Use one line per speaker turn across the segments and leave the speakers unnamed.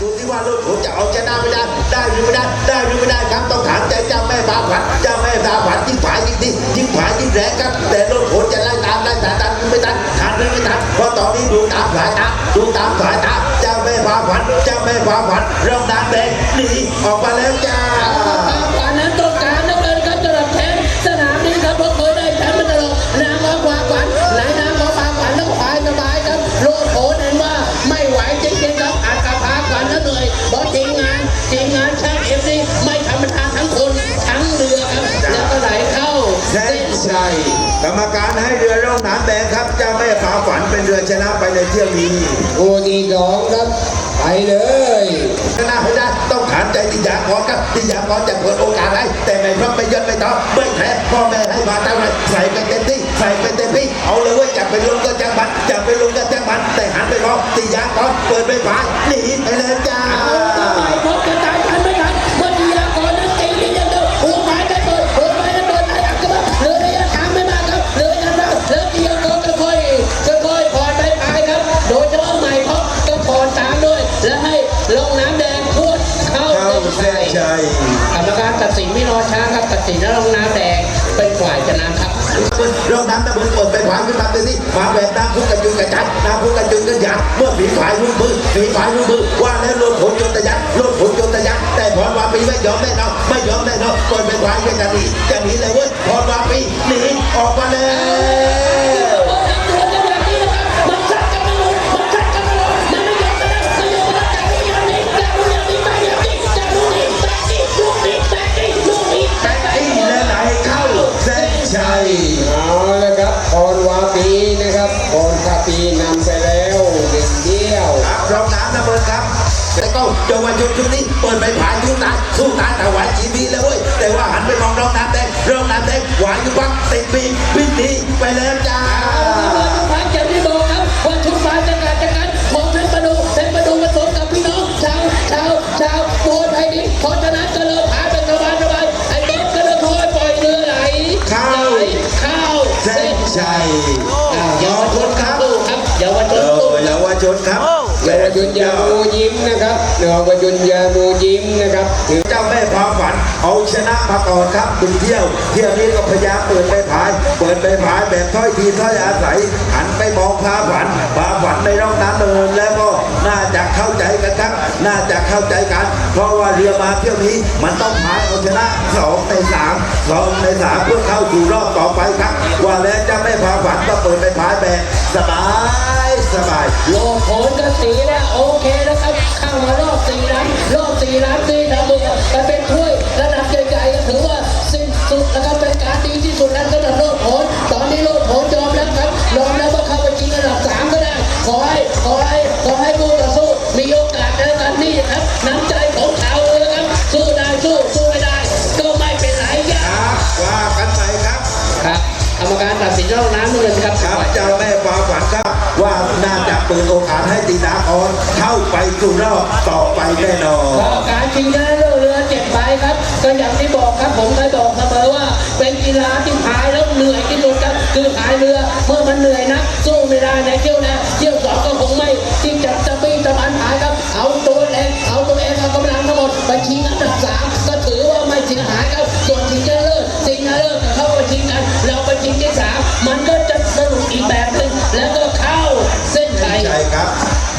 ดูที่ว่าลูกผมจะเอาชนะไม่ได้ ได้หรือไม่ได้ ได้หรือไม่ได้ครับ ต้องถามใจเจ้าแม่ฟ้าขวัญเจ้าแม่ฟ้าขวัญยิ่งผายยิ่งดียิ่งผายยิ่งแรงครับ แต่ลูกผมจะไล่ตามไล่ตามตันไม่ทันทันหรือไม่ทันเพราะตอนนี้ดูตามสายตาดูตามสายตาเจ้าแม่ฟ้าขวัญเจ้าแม่ฟ้าขวัญเริ่มดังแดงหนีออกมาแล้วจ้า ให้เรือร่องน้ำแดงครับ เจ้าแม่ฟ้าฝันเป็นเรือชนะไปในเที่ยวนี้
คู่ที่สองครับ ไปเลย
ชนะไม่ได้ต้องฐานใจติยากรครับติยากรจะเปิดโอกาสให้แต่ไม่พร้อมไม่ยันไม่ท้อไม่แพ้พ่อแม่ให้มาเท่าไหรใส่ไปเต็มที่ใส่ไปเต็มที่เอาเลยเว่าจะไปลงก็จังมันจะไปลงก็จังมันแต่หันไปมองติยากรเปิดไปฝ่ายหนีไปเลยจ้า
เอาไปพบกันตายทันไม่ แล้วทียากรก็ค่อยค่อยๆผ่อนไปพายครับ โดยเฉพาะใหม่เขาะก็ผ่อนตามด้วย และให้ลงน้ำแดงพวดเข้า
เข้า
เส้น
เส้น
ชัย
ชัย
กรรมการตัดสินไม่รอช้าครับตัดสินแล้วลงน้ำแดงเป็นฝ่ายชนะครับ
ร่องน้ำตะบึงเปิดไปขวาขึ้นมาเป็นที่มาแบบน้ำพุกระจุยกระจายน้ำพุกระจุยกระจายเมื่อฝีฝ่ายรุ่นมือฝีฝ่ายรุ่นมือว่าแล้วลดผลจนตะยันลดผลจนตะยันแต่พรวาปีไม่ยอมแน่นอนไม่ยอมแน่นอนเปิดไปขวาเป็นจะหนีจะหนีเลยเว้ยพรวาปีหนีออกมาแล้ว
ครับร
องน้ำนะเบิร์ครับแล้วก็เยาวชนชุดนี้เปิดไปผายสู้ตายสู้ตายแต่ไหวชีวิตแล้วเว้ยแต่ว่าหันไปมองรองน้ำแดงรองน้ำแดงหวานอยู่ปังติดปีกพินดีไปแล้วจ้า
พักจะได้บอกครับว่าชุดฟ้าจะการจะการของเพชรประดูเพชรประดูผสมกับพี่น้องชาวชาวชาวโบนไทยนี้เพราะฉะนั้นก็เลยพาเป็นสบายสบายไอ้เด็กก็เลยคอยปล่อยเรือไหล
เข้า
ไหลเข้า
เส้นชัย
อ้าวเยาวชนครับสู้ครับ เยาวช
เอน
สู้
อเยาวชนครับ
เยาวชนยาโมยิ้มนะครับเยาวชนยาโมยิ้มนะครับถือ
เจ้าแม่ความฝันเอาชนะมาก่อนครับดึงเที่ยว เที่ยวนี้ก็พยายามเปิดไปผาย เปิดไปผายแบบถ้อยทีถ้อยอาศัยหันไปมองพาฝันพาฝันในร่องน้ำเนินแล้วก็น่าจะเข้าใจกันครับ น่าจะเข้าใจกัน เพราะว่าเรือมาเที่ยวนี้มันต้องพายเอาชนะสองในสามสองในสามเพื่อเข้าสู่รอบต่อไปครับ ว่าแล้วเจ้าแม่พาฝันก็เปิดไปผายแบบ สบายสบาย
โลกโผล่ก็สีนะโอเคนะครับเข้ามารอบสี่ล้านรอบสี่ล้านสี่ทำบุญไปเป็นถ้วยระดับใหญ่ๆก็ถือว่าสิ้นสุดแล้วก็เป็นการดีที่สุดแล้วสำหรับโลกโผล่ตอนนี้โลกโผล่ยอมแล้วครับยอมแล้วว่าเข้าไปชิงระดับสามก็ได้ขอให้ขอให้ เปิด
โอกาสให้ตีดาออนเข้าไปสู่รอบต่อไปแน่นอน
การชิงชนะเลิศเรือเจ็ดใบครับ ก็อย่างที่บอกครับผมเคยบอกเสมอว่า เป็นกีฬาที่พายแล้วเหนื่อยที่สุดครับคือพายเรือเมื่อมันเหนื่อยนะสู้ไม่ได้ในเที่ยวแรกเที่ยวสองก็คงไม่ที่จะจะปีตะบันพายครับ เอาตัวเองเอาตัวเองเอากำลังทั้งหมดไปชิงอันดับสามก็ถือว่าไม่เสียหายครับส่วนชิงชนะเลิศชิงชนะเลิศเข้าไปชิงกันเราไปชิงที่สามมันก็จะสนุกอีกแบบหนึ่งแล้วก็
ครับ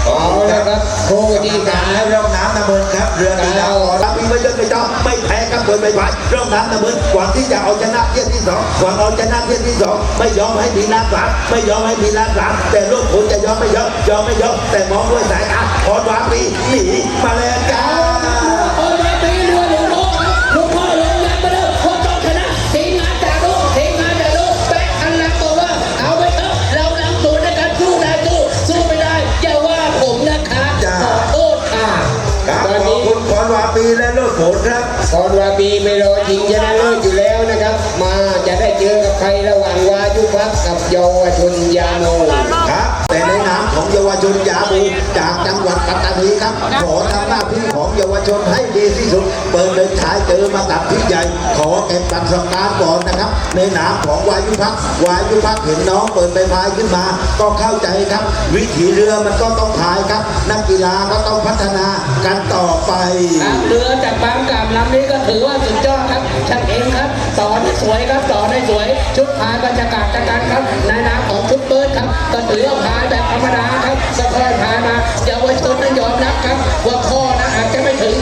เอาละครับคู่ที่
กา
สารม
ให้ร่องน้ำน้ำเมินครับเรือตีดาออนรับมีไม่เยอะไม่ต้องไม่แพ้ครับเปิดไม่ไหวร่องน้ำน้ำเมินหวังที่จะเอาชนะเที่ยวที่สองหวังเอาชนะเที่ยวที่สองไม่ยอมให้มีน้ำสามไม่ยอมให้มีน้ำสามแต่ลูกผลจะยอมไม่ยอมยอมไม่ยอมแต่มองด้วยสายตาพรวาปีหนีมาแล้วจ้า
ผ
ลครับ
พรวาปีไม่รอชิงชนะเลิศอยู่แล้วนะครับ มาจะได้เจอกับใครระหว่างวายุพักกับเยาวชนยาโน
ครับ แต่ในนามของเยาวชนยาบูจากจังหวัดปัตตานีครับครับ ขอทำหน้าที่ของเยาวชนให้ดีที่สุด เปิดเดินฉายเจอมากับพี่ใหญ่ ขอเก็บประสบการณ์ก่อนนะครับ ในนามของวายุพักวายุพักเห็นน้องเปิดใบพายขึ้นมา ก็เข้าใจครับ วิถีเรือมันก็ต้องพายครับ นักกีฬาก็ต้องพัฒนากันต่อไป
ครับเรือจากบางกามลำนี้ก็ถือว่าสุดยอดครับช่างเองครับต่อได้สวยครับต่อได้สวย ชุดพายบรรยากาศจัการครับในนามของชุดเบิร์ดครับก็ถือว่าพายแบบธรรมดาครับก็ค่อยพานมาเยาวชนนั้นยอมรับครับ ว่าข้อนะอาจจะไม่ถึง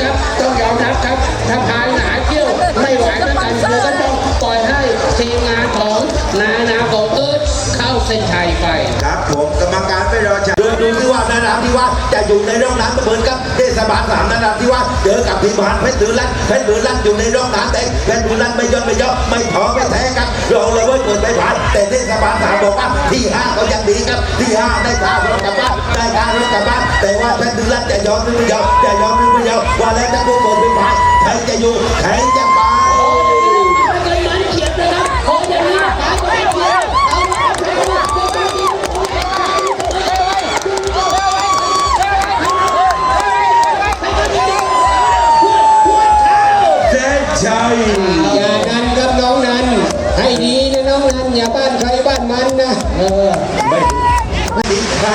จะอยู่ในร่องน้ำเหมือนกับเทศบาลสามนราธิวาสเจอกับพิมานเพชรบุรีเพชรบุรีอยู่ในร่องน้ำแดงเพชรบุรีไม่ย่นไม่ย่อไม่ถอไม่แท้ครับเราเลยว่าเปิดไปผ่าน แต่เทศบาลสามบอกว่าที่ห้าก็ยังดีครับ ที่ห้าได้ค่ารถกลับบ้านได้ค่ารถกลับบ้านแต่ว่าเพชรบุรีจะยอมหรือไม่ยอมจะยอมหรือไม่ยอมว่าแล้วจะผู้เปิดไปผ่านใครจะอยู่ใครจะ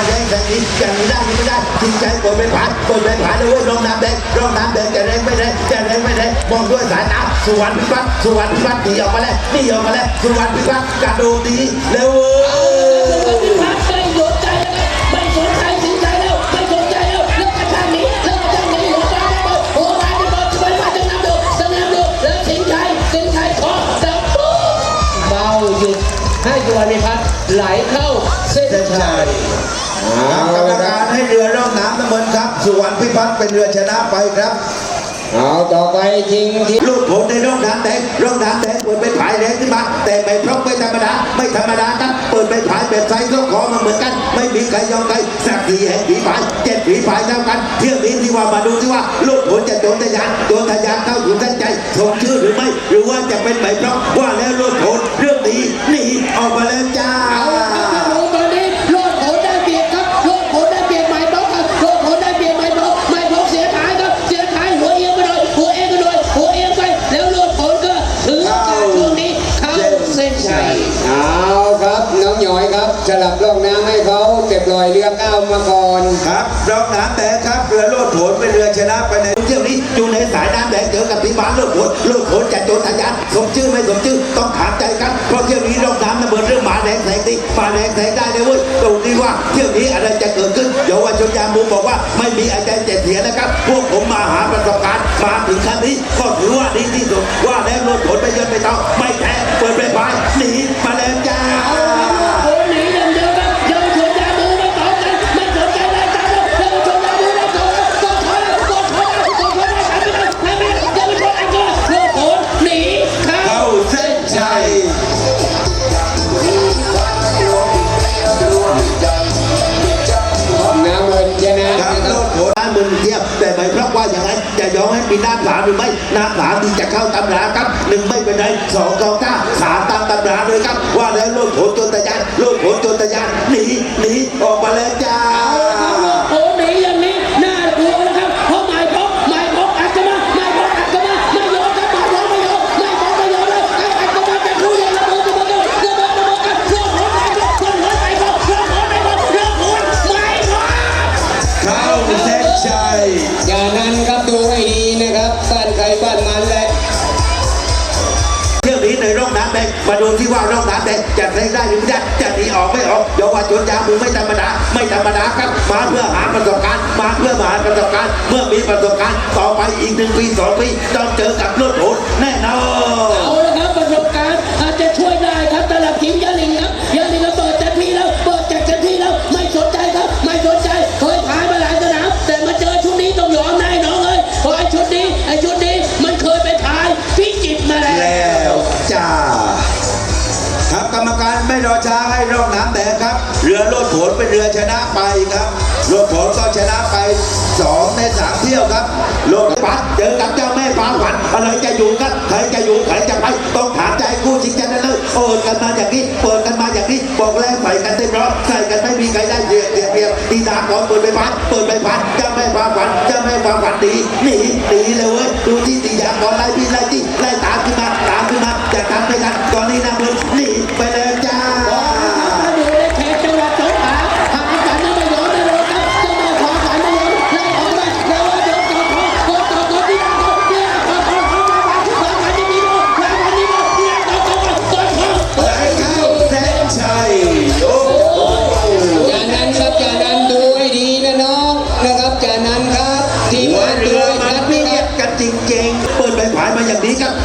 แดงแสงนี้อย่างนี้ได้ไม่ได้จริงใจปิดไปผานปิดไปผานเลยเว้ยร่องน้ำแดงร่องน้ำแดงจะแรงไม่แรงจะแรงไม่แรงมองด้วยสายตาสุวรรณพิพัฒน์สุวรรณพิพัฒน์หนีออกมาแล้วนีออกมาแล้วสุวรรณพิพัฒน์กระโดดดีเร็วเว้ย
พักไม่สนใจนะครับไม่สนใจสินใจแล้วไปลดใจแล้วเลิกใจนี้เลิกใจนี้หัวใจเปิดหัวใจไม่เปิดจะไปมาจะนำดูจะนำดูแล้วสินใจสินใจขอดับปุ๊บเบาหยุดให้ดวนพัฒน์ไหลเข้าเส้นชัย
กรรมการให้เรือร่องน้ำน้ำเงินครับ สุวรรณพิพัฒน์เป็นเรือชนะไปครับ
เอาต่อไปชิงที่
ลูกผมในร่องน้ำแดงร่องน้ำแดงเปิดไปผายแรงขึ้นมา แต่ไม่พร้อมไม่ธรรมดาไม่ธรรมดาครับเปิดไปผายแบบไซส์ก็ขอมาเหมือนกัน ไม่มีใครยอมใครสักสีแห่งผีผายเจ็ดผีผายเท่ากัน เที่ยวนี้ที่ว่ามาดูที่ว่า ลูกผลจะโดนทะยานโดนทะยานเข้าอยู่ท่านใจสมชื่อหรือไม่ หรือว่าจะเป็นใบพร้อมว่าแล้วลูกผลเรื่
ชัยเอาครับน้องหยอย
ครับสลับร่องน้ำให้เขาเก็บรอยเรือก้าวมาก่อน
ครับร่องน้ำแดงครับเรือโลดโผนเป็นเรือชนะไปในเที่ยวนี้อยู่ในสายน้ำแดงเจอกับพิมานโลดโผนโลดโผนจะโจทยานสมชื่อไม่สมชื่อต้องถามใจกันเพราะเที่ยวนี้ร่องน้ำน้ำเบินเรื่องหมาแดงแสงดีหมาแดงแสงได้เลยเว้ยตรงนี้ว่าเที่ยวนี้อะไรจะเกิดขึ้นเยาวชนยามมูบอกว่าไม่มีอาจารย์เจ็ดเสียนะครับ พวกผมมาหาประสบการณ์มาถึงขั้นนี้ก็ถือว่าดีที่สุด น้ำสามหรือไม่น้ำสามที่จะเข้าตำราครับหนึ่งไม่เป็นไรสองกองเก้าสามตามตำราเลยครับ ว่าแล้วโลดโผจนตะยานโลดโผจนตะยานหนีหนีออกมาแล้วจ้า
ไม่ออกเยาว
ช
น
ยามือไม่ธรรมดาไม่ธรรมดาครับ มาเพื่อหาประสบการณ์มาเพื่อมาหาประสบการณ์เมื่อมีประสบการณ์ต่อไปอีกหนึ่งปีสองปีต้องเจอกับโลดโผแน่
นอน
การไม่รอช้าให้ร่องน้ำแดงครับ เรือโลดโผนเป็นเรือชนะไปครับโลดโผนก็ชนะไปสองในสามเที่ยวครับโลดปัดเจอกับเจ้าแม่ฟ้าหวันอะไรจะอยู่กันใครจะอยู่ใครจะไปต้องถามใจคู่ชิงชนะเลิศเปิดกันมาอย่างนี้เปิดกันมาอย่างนี้บอกแล้วใส่กันเต็มร้อยใส่กันไม่มีใครได้เดียบเดียบเดียบตีดาขออนเปิดไปพันเปิดไปพันจะไม่ความฝันจะไม่ความฝันดีหนีหนีเลยเว้ยดูที่ตียากรไล่พี่ไล่ที่ไล่ตามขึ้นมาตามขึ้นมาจะทันไม่ทันตอนนี้นะมึงหนี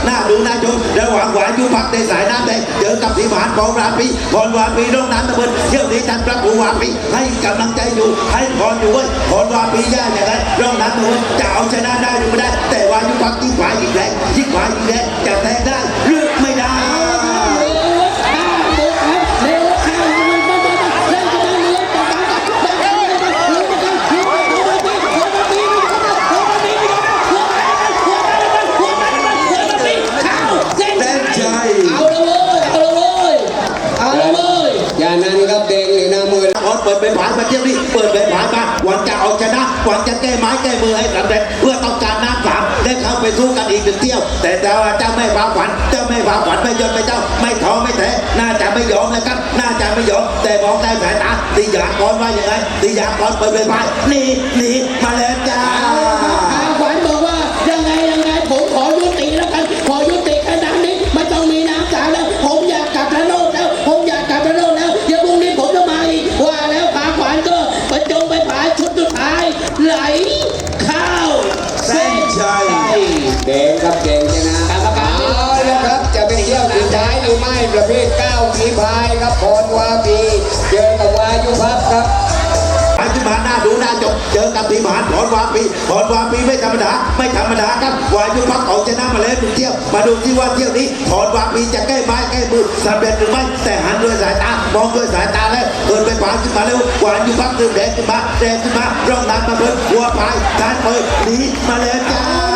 อย่า
งนี้ครับน่าดู
น้าชมระหว่างหวานยุพักในสายน้ำเดเจอกับทีมหานของราปีพรวาปีน้องน้ำตะเบินเที่ยวนี้ท่านพระครูวาปีให้กำลังใจอยู่ให้พรอยู่เว้ยพรวาปีย่าอย่างนั้นน้องน้ำตะเบินจะเอาชนะได้หรือไม่ได้ แต่วายุพักยิ่งขวายิ่งแรงยิ่งขวายิ่งแรงจะแทงได้หรือไม่ได้ ได้เข้าไปสู้กันอีกหนึ่งเที่ยว แต่แต่ว่าเจ้าไม่ฟ้าฝันเจ้าไม่ฟ้าฝันไม่ยอมไม่เจ้า ไม่ท้อไม่แท้น่าจะไม่ยอมนะครับน่าจะไม่ยอมแต่มองได้สายตาตีอยากก่อนว่าอย่างไรตีอยากก่อนเปิดใบผายหนีหนีมาแล้วจ้า
ขวัญบอกว่ายังไงยังไงผมขอยุติแล้วกันขอยุติขนาดนี้ไม่ต้องมีน้ำสาแล้ว ผมอยากกลับระโนดแล้วผมอยากกลับระโนดแล้วเดี๋ยวพรุ่งนี้ผมจะมาอีกว่าแล้วขาขวานก็ไประจงไปผายชุดสุดท้ายไหลข้าว
เส้นชัย
แดงครับแดงชนะเอาละครับจะเป็นเที่ยวสุดท้ายหรือไม่ประเภท9ฝีพายครับพรวาปีเจอกับวายุพับครับ
ไปขึ้นมาหน้าดูหน้าจบเจอกับทีมหานพรวาปีพรวาปีไม่ธรรมดาไม่ธรรมดาครับวายุพักเอาชนะมาแล้วหนึ่งเที่ยว มาดูที่ว่าเที่ยวนี้พรวาปีจะแก้ไม้แก้มือสำเร็จหรือไม่แต่หันด้วยสายตามองด้วยสายตาแล้วเดินไปขวาขึ้นมาแล้ววายุพักเดินแดงขึ้นมาแดงขึ้นมาร่องน้ำมาเพิ่มหัวพายการเปิดหนีมาแล้วจ้า